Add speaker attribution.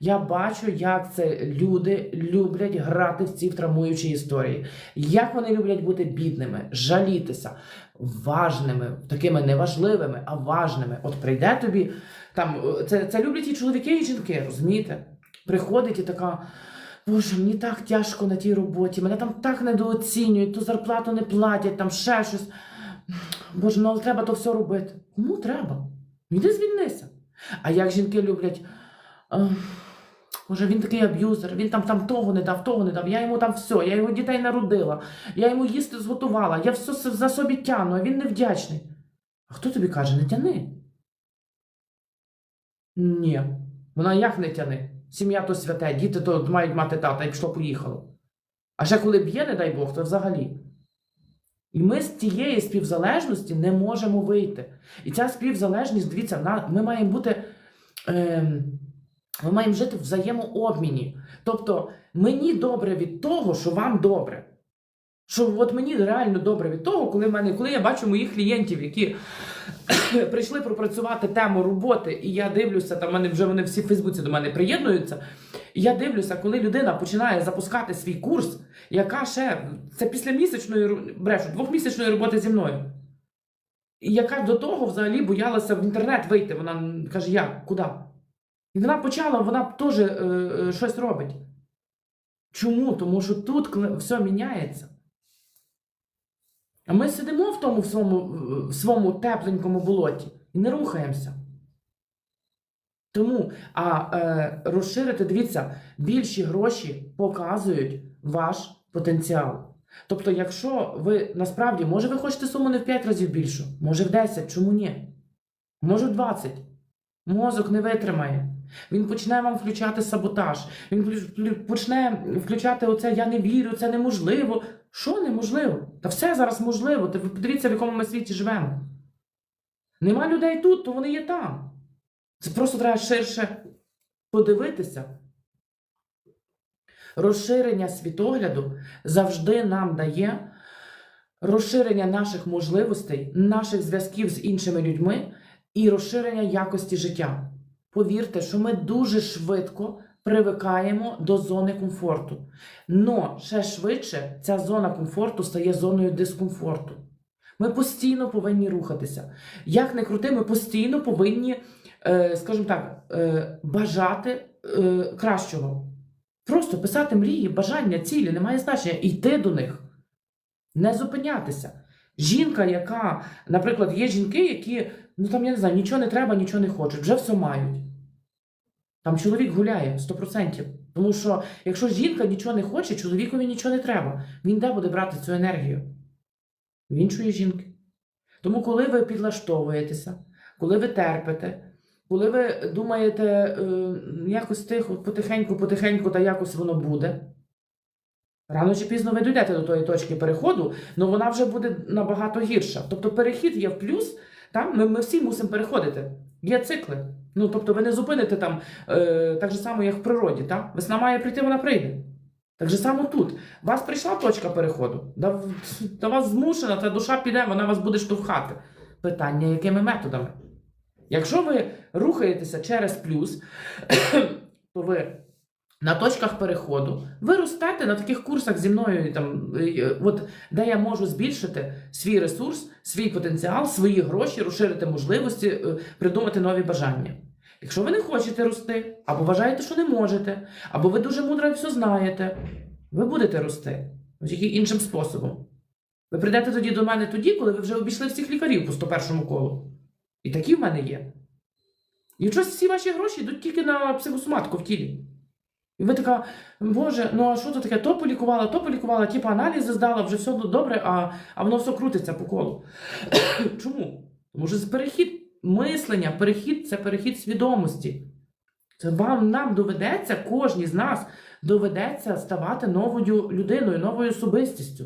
Speaker 1: Я бачу, як це люди люблять грати в ці травмуючі історії. Як вони люблять бути бідними, жалітися, важними, такими неважливими, а важними. От прийде тобі там, е, це, це люблять і чоловіки, і жінки, розумієте? Приходить і така. Боже, мені так тяжко на тій роботі, мене там так недооцінюють, ту зарплату не платять, там ще щось. Боже, ну але треба то все робити. Кому треба? Йди звільнися. А як жінки люблять. Е, Боже, він такий аб'юзер, він там, там того не дав, того не дав. Я йому там все, я його дітей народила, я йому їсти зготувала, я все за собі тяну, а він невдячний. А хто тобі каже, не тяни? Ні. Вона як не тяни? Сім'я то святе, діти то мають мати тата і пішло поїхало. А ще коли б'є, не дай Бог, то взагалі. І ми з цієї співзалежності не можемо вийти. І ця співзалежність, дивіться, ми маємо бути. Ем, ми маємо жити в взаємообміні. Тобто, мені добре від того, що вам добре. Що от мені реально добре від того, коли, в мене, коли я бачу моїх клієнтів, які прийшли пропрацювати тему роботи, і я дивлюся, там вони вже вони всі в Фейсбуці до мене приєднуються. Я дивлюся, коли людина починає запускати свій курс, яка ще це після місячної брешу, двохмісячної роботи зі мною. І яка до того взагалі боялася в інтернет вийти. Вона каже: як? Куди? І вона почала, вона теж е, е, щось робить. Чому? Тому що тут все міняється. А ми сидимо в тому в своєму, в своєму тепленькому болоті і не рухаємося. Тому, а е, розширити, дивіться, більші гроші показують ваш потенціал. Тобто, якщо ви насправді, може, ви хочете суму не в 5 разів більшу, може в 10, чому ні? Може в 20. Мозок не витримає. Він почне вам включати саботаж. Він почне включати оце я не вірю, це неможливо. Що неможливо? Та все зараз можливо. Та ви подивіться, в якому ми світі живемо. Нема людей тут, то вони є там. Це просто треба ширше подивитися. Розширення світогляду завжди нам дає розширення наших можливостей, наших зв'язків з іншими людьми і розширення якості життя. Повірте, що ми дуже швидко привикаємо до зони комфорту. Но ще швидше ця зона комфорту стає зоною дискомфорту. Ми постійно повинні рухатися. Як не крути, ми постійно повинні, е, скажімо так, е, бажати е, кращого. Просто писати мрії, бажання, цілі, немає значення, йти до них. Не зупинятися. Жінка, яка, наприклад, є жінки, які, ну там я не знаю, нічого не треба, нічого не хочуть, вже все мають. Там чоловік гуляє 100%. Тому що якщо жінка нічого не хоче, чоловікові нічого не треба. Він де буде брати цю енергію? В іншої жінки. Тому, коли ви підлаштовуєтеся, коли ви терпите, коли ви думаєте е, якось тихо, потихеньку, потихеньку, та якось воно буде. Рано чи пізно ви дійдете до тої точки переходу, але вона вже буде набагато гірша. Тобто перехід є в плюс, там ми, ми всі мусимо переходити. Є цикли. Ну, тобто ви не зупините там е, так же само, як в природі. Так? Весна має прийти, вона прийде. Так же само тут. У вас прийшла точка переходу. та, та вас змушена, та душа піде, вона вас буде штовхати. Питання, якими методами? Якщо ви рухаєтеся через плюс, то ви на точках переходу, ви ростете на таких курсах зі мною, там, от, де я можу збільшити свій ресурс, свій потенціал, свої гроші, розширити можливості, е, придумати нові бажання. Якщо ви не хочете рости, або вважаєте, що не можете, або ви дуже мудро все знаєте, ви будете рости тільки іншим способом. Ви прийдете тоді до мене тоді, коли ви вже обійшли всіх лікарів по 101 колу. І такі в мене є. І щось всі ваші гроші йдуть тільки на психосоматику в тілі. І ви така, Боже, ну а що це таке? То полікувала, то полікувала, типу аналізи здала, вже все добре, а, а воно все крутиться по колу. Чому? Тому що перехід мислення, перехід це перехід свідомості. Це вам нам доведеться, кожній з нас доведеться ставати новою людиною, новою особистістю.